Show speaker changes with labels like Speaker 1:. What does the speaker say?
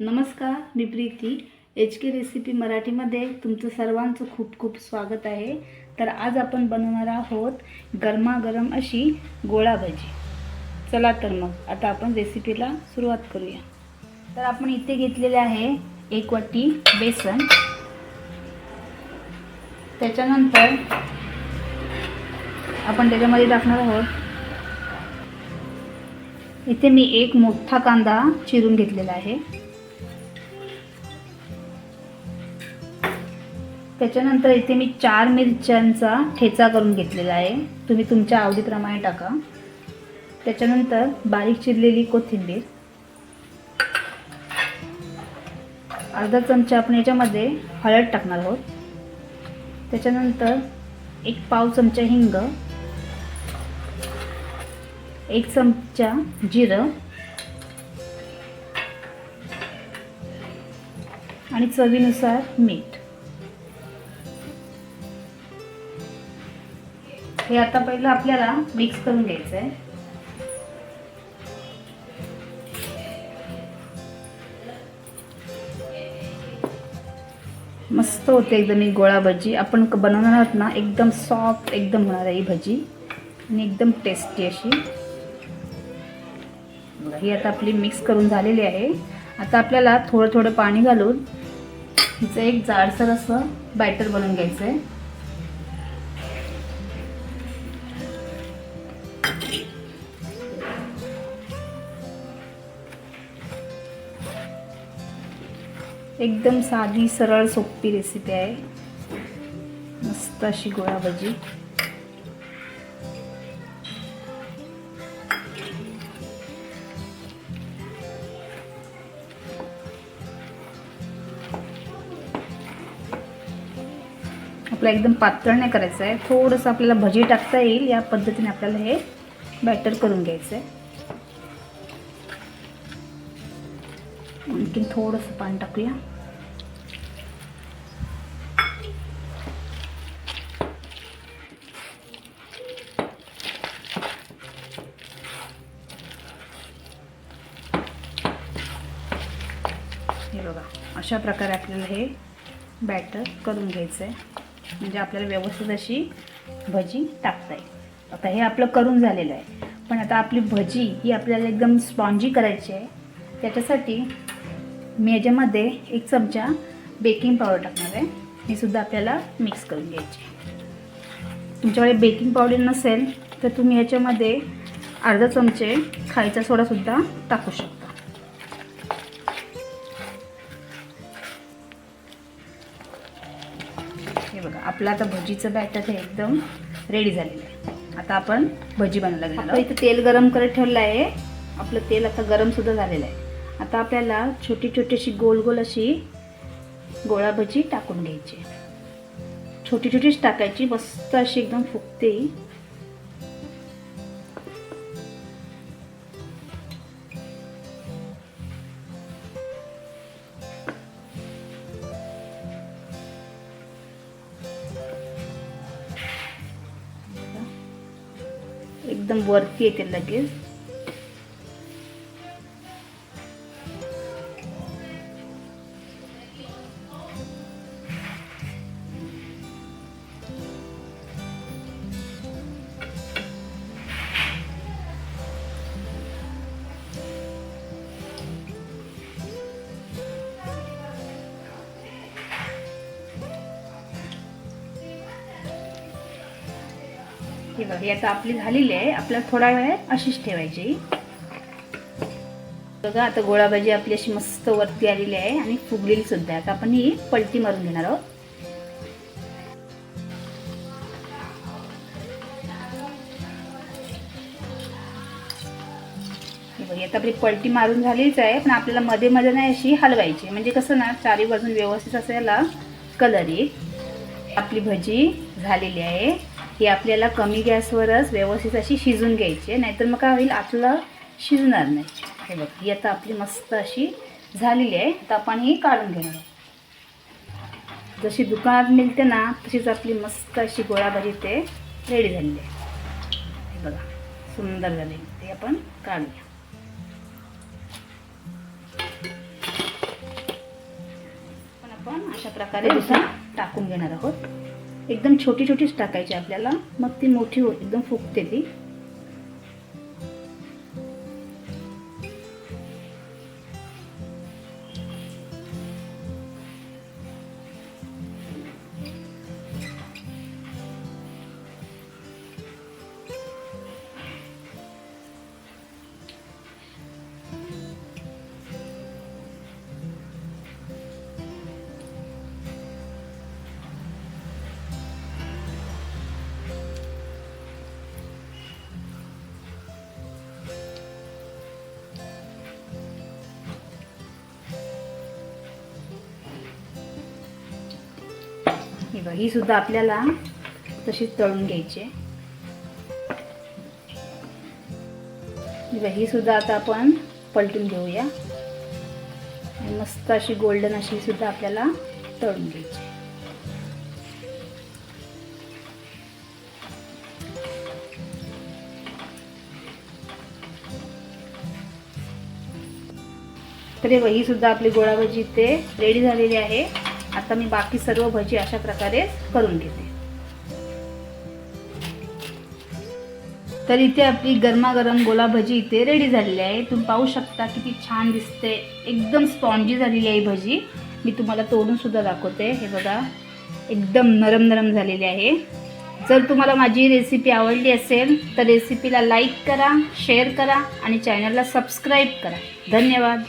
Speaker 1: नमस्कार मी Preeti. H K recipe मराठीमध्ये तुमचं सर्वांचं खूप खूप स्वागत आहे. तर आज आपण बनवणार आहोत गरमागरम अशी गोळा भजी. चला तर मग आता आपण रेसिपीला सुरुवात करूया. तर आपण इथे घेतलेले आहे एक वाटी बेसन. त्याच्यानंतर आपण त्याच्यामध्ये टाकणार आहोत. इथे मी एक मोठा कांदा चिरून घेतलेला आहे. त्याच्यानंतर इथे मी चार मिरच्यांचा ठेचा करून घेतलेला आहे. तुम्ही तुमच्या आवडीप्रमाणे टाका. त्याच्यानंतर बारीक चिरलेली कोथिंबीर. अर्धा चमचा आपण याच्यामध्ये हळद टाकणार आहोत. त्याच्यानंतर एक पाव चमचा हिंग. एक चमचा जिरं. आणि चवीनुसार मीठ. हे आता पहिलं आपल्याला मिक्स करून घ्यायचं आहे मस्त होते एकदम ही गोळा भजी. आपण क- बनवणार आहोत ना एकदम सॉफ्ट एकदम होणार आहे ही भजी. आणि एकदम टेस्टी अशी. ही आता आपली मिक्स करून झालेली आहे. आता आपल्याला थोडं थोडं पाणी घालून हिचं एक जाडसर असं बॅटर बनवून घ्यायचं आहे एकदम साधी सरळ सोपी रेसिपी आहे. मस्त अशी गोळा भजी. आपला एकदम पातळ नाही करायचं आहे. थोडंसं आपल्याला भजी टाकता येईल. या पद्धतीने आपल्याला हे बॅटर करून घ्यायचं आहे आणखीन थोडंसं पाणी टाकूया हे बघा अशा प्रकारे आपल्याला हे बॅटर करून घ्यायचं आहे म्हणजे आपल्याला व्यवस्थित अशी भजी टाकता येईल. आता हे आपलं करून झालेलं आहे. पण आता आपली भजी ही आपल्याला एकदम स्पॉन्जी करायची आहे. त्याच्यासाठी मी याच्यामध्ये एक चमचा बेकिंग पावडर टाकणार आहे. हे सुद्धा आपल्याला मिक्स करून घ्यायची तुमच्याकडे बेकिंग पावडर नसेल तर तुम्ही याच्यामध्ये अर्धा चमचे खायचा सोडासुद्धा टाकू शकता. आपलं आता भजीचं बॅटर हे एकदम रेडी झालेलं आहे. आता आपण भजी बनवायला घेणार इथं तेल गरम करत ठेवलं आहे. आपलं तेल आता गरम सुद्धा झालेलं आहे. आता आपल्याला छोटी छोटी अशी गोल गोल अशी गोळा भजी टाकून घ्यायची छोटी छोटीच टाकायची मस्त अशी एकदम फुगते. एकदम वरती येते लगेच. हे बघा ही आता आपली झालेली आहे. आपल्याला थोडा वेळ अशीच ठेवायची. बघा आता गोळा भाजी आपली अशी मस्त वरती आलेली आहे आणि फुगलेली सुद्धा आहे. आता आपण ही पलटी मारून घेणार आहोत. हे आता आपली पलटी मारून झालीच आहे पण आपल्याला मध्ये मध्ये नाही अशी हलवायची. म्हणजे कसं ना चारी बाजून व्यवस्थित असायला कलर येईल. आपली भजी झालेली आहे. ही आपल्याला कमी गॅसवरच व्यवस्थित अशी शिजून घ्यायची आहे. नाहीतर मग काय होईल? आपलं शिजणार नाही. हे बघ ही आता आपली मस्त अशी झालेली आहे. आता आपण ही काढून घेणार आहोत. जशी दुकानात मिळते ना तशीच आपली मस्त अशी गोळाभाजी ते रेडी झालेली आहे. हे बघा सुंदर झाले. ते आपण काढूया. अशा प्रकारे दुसरा टाकून घेणार आहोत. एकदम छोटी छोटीच टाकायची आपल्याला. मग ती मोठी हो एकदम फुगते ती ही बघ ही सुद्धा आपल्याला तशीच तळून घ्यायची आहे. ही सुद्धा आता आपण पलटून घेऊया. मस्त अशी गोल्डन अशी सुद्धा आपल्याला तळून घ्यायची तर हे वही ही सुद्धा आपली गोळाभाजी इथे रेडी झालेली आहे. आता मी बाकी सर्व भजी अशा प्रकारे करून घेते. तर इथे आपली गरमागरम गोला भजी इथे रेडी झालेली आहे. तुम्ही पाहू शकता किती छान दिसते. एकदम स्पॉन्जी झालेली आहे भजी. मी तुम्हाला तोडून सुद्धा दाखवते. हे बघा एकदम नरम नरम झालेली आहे. जर तुम्हाला माझी रेसिपी आवडली असेल तर रेसिपीला लाईक करा शेअर करा आणि चॅनलला सबस्क्राईब करा. धन्यवाद.